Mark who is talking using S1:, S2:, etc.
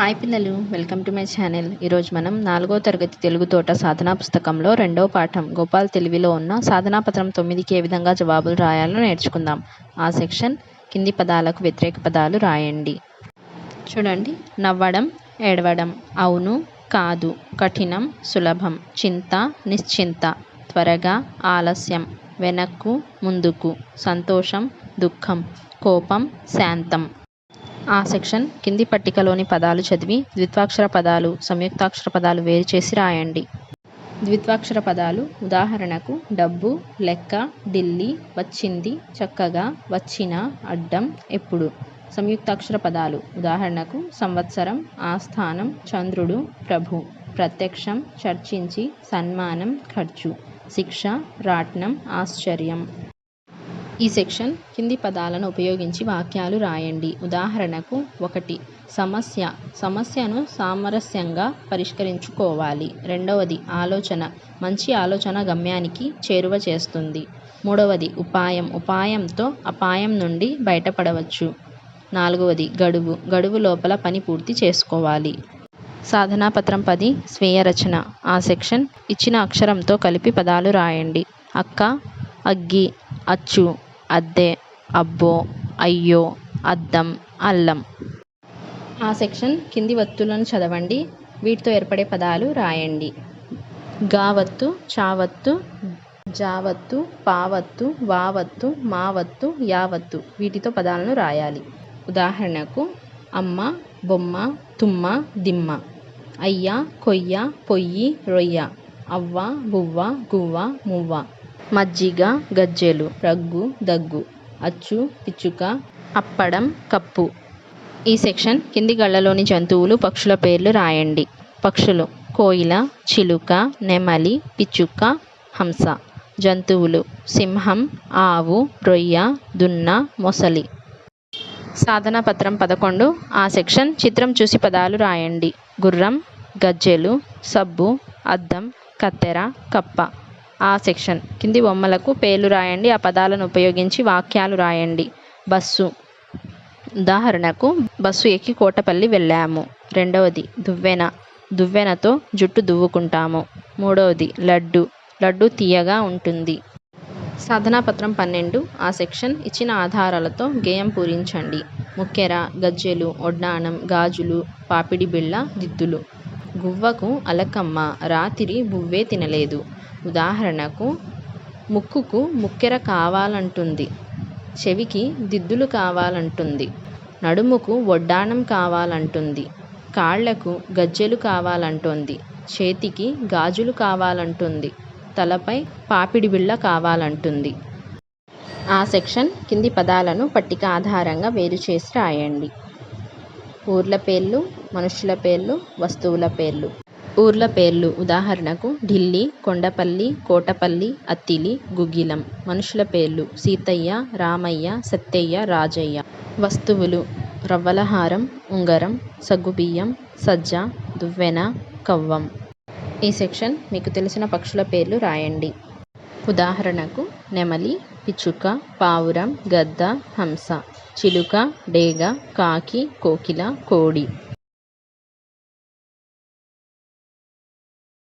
S1: Hi పిల్లలు welcome to my channel. ఈరోజు మనం నాలుగో తరగతి తెలుగు తోట సాధనా పుస్తకంలో రెండో పాఠం గోపాల్ తెలివిలో ఉన్న సాధనా పత్రం తొమ్మిదికి ఏ విధంగా జవాబులు రాయాలో నేర్చుకుందాం. ఆ సెక్షన్ కింది పదాలకు వ్యతిరేక పదాలు రాయండి. చూడండి. నవ్వడం ఏడవడం. అవును కాదు కఠినం సులభం చింత నిశ్చింత. త్వరగా ఆలస్యం. వెనక్కు ముందుకు. సంతోషం దుఃఖం. కోపం శాంతం. ఆ సెక్షన్ కింది పట్టికలోని పదాలు చదివి ద్విత్వాక్షర పదాలు సంయుక్తాక్షర పదాలు వేరు చేసి రాయండి. ద్విత్వాక్షర పదాలు ఉదాహరణకు డబ్బు లెక్క ఢిల్లీ వచ్చింది చక్కగా వచ్చిన అడ్డం ఎప్పుడు. సంయుక్తాక్షర పదాలు ఉదాహరణకు సంవత్సరం ఆస్థానం చంద్రుడు ప్రభు. ప్రత్యక్షం చర్చించి సన్మానం ఖర్చు. శిక్ష రాట్నం ఆశ్చర్యం. ఈ సెక్షన్ కింది పదాలను ఉపయోగించి వాక్యాలు రాయండి. ఉదాహరణకు ఒకటి సమస్య. సమస్యను సామరస్యంగా పరిష్కరించుకోవాలి. రెండవది ఆలోచన. మంచి ఆలోచన గమ్యానికి చేరువ చేస్తుంది. మూడవది ఉపాయం. ఉపాయంతో అపాయం నుండి బయటపడవచ్చు. నాలుగవది గడువు. గడువు లోపల పని పూర్తి చేసుకోవాలి. సాధనా పత్రం పది స్వీయ రచన. ఆ సెక్షన్ ఇచ్చిన అక్షరంతో కలిపి పదాలు రాయండి. అక్క అగ్గి అచ్చు. అద్దె అబ్బో అయ్యో అద్దం అల్లం. ఆ సెక్షన్ కింది వత్తులను చదవండి. వీటితో ఏర్పడే పదాలు రాయండి. గావత్తు చావత్తు జావత్తు పావత్తు వావత్తు మావత్తు యావత్తు వీటితో పదాలను రాయాలి. ఉదాహరణకు అమ్మ బొమ్మ తుమ్మ దిమ్మ అయ్య కొయ్య పొయ్యి రొయ్య అవ్వ బువ్వ గువ్వ మువ్వ. మజ్జిగ గజ్జెలు. రగ్గు దగ్గు. అచ్చు పిచ్చుక. అప్పడం కప్పు. ఈ సెక్షన్ కింది గళ్ళలోని జంతువులు పక్షుల పేర్లు రాయండి. పక్షులు. కోయిల చిలుక నెమలి పిచ్చుక హంస. జంతువులు. సింహం ఆవు రొయ్య దున్న మొసలి. సాధన పత్రం పదకొండు. ఆ సెక్షన్ చిత్రం చూసి పదాలు రాయండి. గుర్రం గజ్జెలు సబ్బు అద్దం కత్తెర కప్ప. ఆ సెక్షన్. కింది బొమ్మలకు పేర్లు రాయండి. ఆ పదాలను ఉపయోగించి వాక్యాలు రాయండి. బస్సు. ఉదాహరణకు బస్సు ఎక్కి కోటపల్లి వెళ్ళాము. రెండవది దువ్వెన. దువ్వెనతో జుట్టు దువ్వుకుంటాము. మూడవది లడ్డు. లడ్డు తీయగా ఉంటుంది. సాధనా పత్రం పన్నెండు ఆ సెక్షన్ ఇచ్చిన ఆధారాలతో గేయం పూరించండి. ముక్కెర గజ్జెలు ఒడ్డానం గాజులు పాపిడి బిళ్ళ దిద్దులు. గువ్వకు అలకమ్మ రాత్రి బువ్వే తినలేదు. ఉదాహరణకు ముక్కుకు ముక్కెర కావాలంటుంది చెవికి దిద్దులు కావాలంటుంది నడుముకు వడ్డాణం కావాలంటుంది కాళ్ళకు గజ్జెలు కావాలంటుంది చేతికి గాజులు కావాలంటుంది తలపై పాపిడి బిళ్ళ కావాలంటుంది. ఆ సెక్షన్ కింది పదాలను పట్టిక ఆధారంగా వేరు చేసి రాయండి. ఊర్ల పేర్లు మనుషుల పేర్లు వస్తువుల పేర్లు. ఊర్ల పేర్లు ఉదాహరణకు ఢిల్లీ కొండపల్లి కోటపల్లి అత్తిలి గుగ్గిలం. మనుషుల పేర్లు సీతయ్య రామయ్య సత్తయ్య రాజయ్య. వస్తువులు రవ్వలహారం ఉంగరం సగ్గుబియ్యం సజ్జ దువ్వెన కవ్వం. ఈ సెక్షన్ మీకు తెలిసిన పక్షుల పేర్లు రాయండి. ఉదాహరణకు నెమలి పిచ్చుక పావురం గద్ద హంస చిలుక డేగ కాకి కోకిల కోడి.